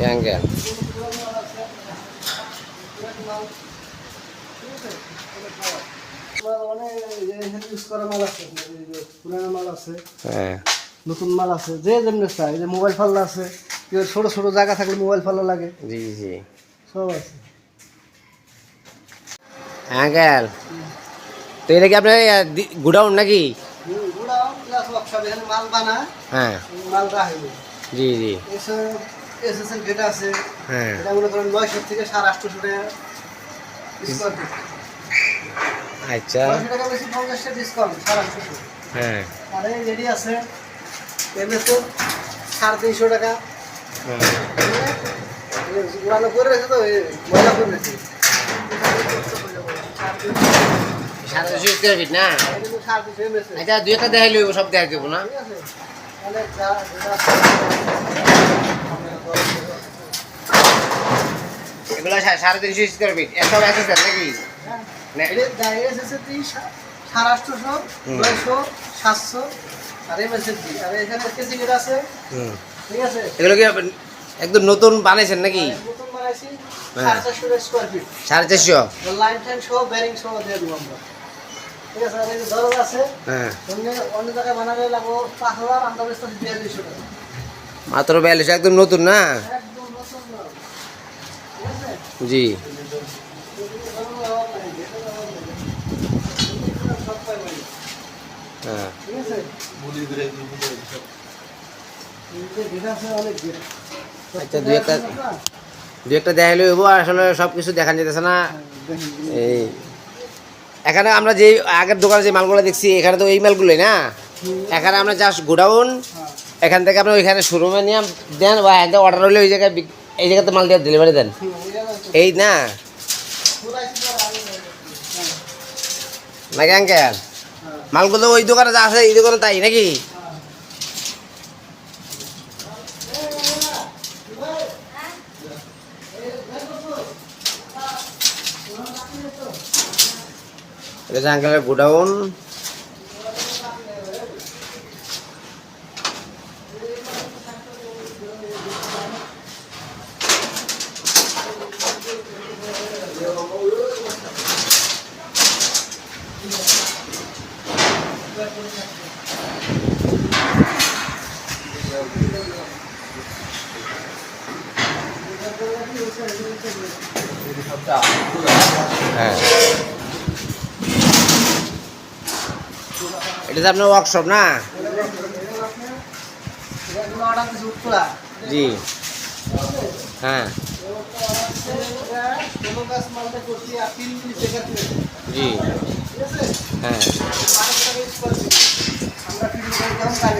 Angle হ্যাঁ। নতুন মাল আছে যে যেমনি চাই যে মোবাইল ফাল্লা আছে ছোট ছোট জায়গা থাকলে মোবাইল ফাল্লা লাগে জি জি। সব আছে। অ্যাঙ্গেল তো এটা কি আপনার গুডাউন নাকি? হ্যাঁ। মাল জি জি। এসএসএল গেট আছে হ্যাঁ। এটা মনে করেন নয়শো থেকে সাড়ে আটশোশো টাকা ডিসকাউন্ট আচ্ছা। নয়শো টাকা বেশি ডিসকাউন্ট সাড়ে আটশোশো। হ্যাঁ। আর এই রেডি আছে এমএসও সাড়ে তিনশো টাকা। হ্যাঁ করে রেখেছে তো করে রেখেছে সাড়ে স্কোয়ার ফিট না? এটা কিন্তু সাড়ে তিনশো আচ্ছা দুই একটা দেখাই লইব সব দেখা দেবো না? অনেক যেটা এগুলো সাড়ে তিনশো স্কোয়ার ফিট এসব আছে স্যার নাকি? হ্যাঁ সাড়ে আটশোশো নয়শো সাতশো আর এমএসএর দি আর এখানে কেজি আছে। ঠিক আছে? এগুলো কি একদম নতুন বানাইছেন নাকি? নতুন বানাইছি। হ্যাঁ। সাড়ে চারশো লাইন টাইন সহ ব্যারিং সহ দিয়ে দেবো আমরা। ঠিক আছে? আর এই যে আছে হ্যাঁ। অন্য জায়গায় বানালে লাগবো পাঁচ হাজার আমরা বেচতে বিয়াল্লিশশো টাকা মাত্র বিয়াল্লিশ একদম নতুন না জি হ্যাঁ। আচ্ছা, দুই একটা- দু একটা আসলে সব কিছু যেতেছে না এই এখানে আমরা যে আগের দোকানে যে মালগুলো দেখছি এখানে তো এই মালগুলোই না এখানে আমরা জাস্ট গোডাউন। এখান থেকে আপনি ওইখানে শোরুমে নিয়ে দেন বা এখান থেকে অর্ডার হলে ওই জায়গায় এই জায়গাতে মাল দিয়ে ডেলিভারি দেন। এই না? নাকি আঙ্কেল মালগুলো ওই দোকানে যা আছে এই দোকানে তাই নাকি? হ্যাঁ। এটা হ্যাঁ এটা হচ্ছে আপনার ওয়ার্কশপ না। জি হ্যাঁ। জি হ্যাঁ বারোশো টাকা ইউজ করছি আমরা ফিটিং করে দিলাম কালি করে খাই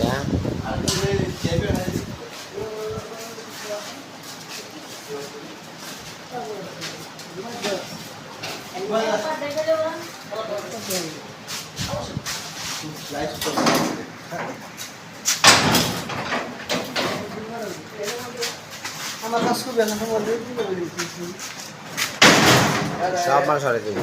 আচ্ছা। আমার বেলা সময় নেই সব মাল সরে দিবি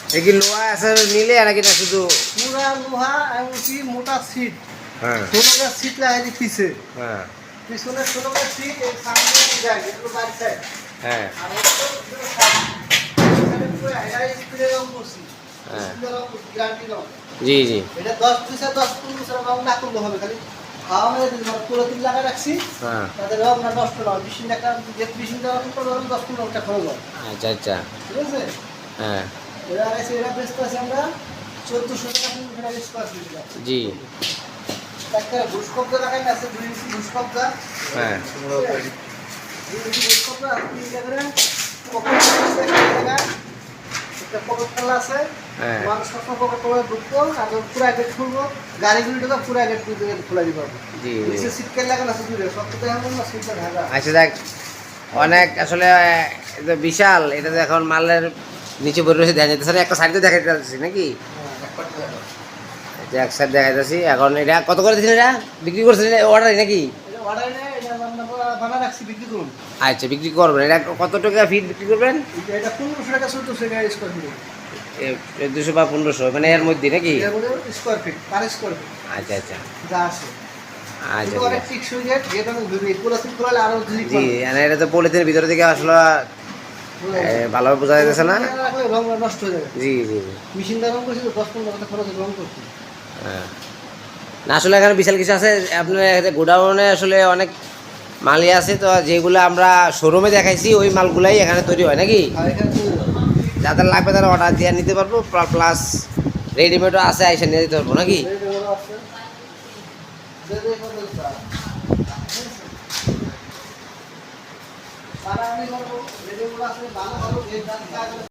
কি লোহা আছে নিলে নাকি না শুধু পুরা লোহা এমনকি মোটা সিট হ্যাঁ। ষোলোটা সিট লাগাইছি পিছে। হ্যাঁ। পিছনে ষোলোটা সিট এই সামনে ডিজাইন এগুলো বাড়ি সাইড হ্যাঁ। রং হ্যাঁ। রং রং। জি জি। এটা দশ পিসে দশ পনেরো বছর রং না করলে হবে খালি হাওয়া মেরে দিল পুরো তিন লাগাই রাখছি। হ্যাঁ। তাদের আপনার দশ পনেরো মেশিন একটা যে মেশিন দেওয়া পনেরো দশ টাকা খরচ হয় আচ্ছা আচ্ছা। ঠিক আছে? হ্যাঁ। আছে আছে আমরা চোদ্দোশো টাকা টাকা স্কোয়ার ফিট জি। একটা ঘুষ কবজা আছে দুই ইঞ্চি ঘুষ হ্যাঁ। দুই ইঞ্চি পকেট আছে একটা পকেট খোলা আছে হ্যাঁ। মানুষ সবসময় পকেট করে ঢুকবো আর পুরা গেট খুলবো গাড়িগুলি ঢুকা পুরা গেট খোলা দিব জি। নিচে জি সিটকেল লাগানো আছে দূরে সব তো দেখা না সিটটা ঢাকা। আচ্ছা দেখ অনেক আসলে বিশাল এটা এখন মালের নিচে পড়ে রয়েছে দেখা যাচ্ছে একটা সাইড তো দেখা যাচ্ছে নাকি? এটা এক সাইড দেখা যাচ্ছে এখন এটা কত করে দিচ্ছেন এটা? বিক্রি করছেন এটা অর্ডার নাকি? করুন। আচ্ছা বিক্রি করবেন। এটা কত টাকা ফিট বিক্রি করবেন? দুশো বা পনেরোশো মানে এর মধ্যে নাকি? স্কোয়ার ফিট স্কোয়ার আচ্ছা আচ্ছা। আচ্ছা জি মানে এটা তো পলিথিনের ভিতরে থেকে আসলে ভালোভাবে বোঝা যাচ্ছে না? নষ্ট হয়ে যাবে জি জি জি। রং করছি দশ পনেরো টাকা খরচ রং করছি হ্যাঁ। না আসলে এখানে বিশাল কিছু আছে। আপনার গোডাউনে আসলে অনেক মালই আছে তো যেগুলো আমরা শোরুমে দেখাইছি ওই মালগুলাই এখানে তৈরি হয় নাকি? হবে। যাদের লাগবে তারা অর্ডার দিয়ে নিতে পারব প্লাস রেডিমেডও আছে এসে নিয়ে দিতে পারব নাকি? রেডি আমি করব, রেডি আছে, ভালো ভালো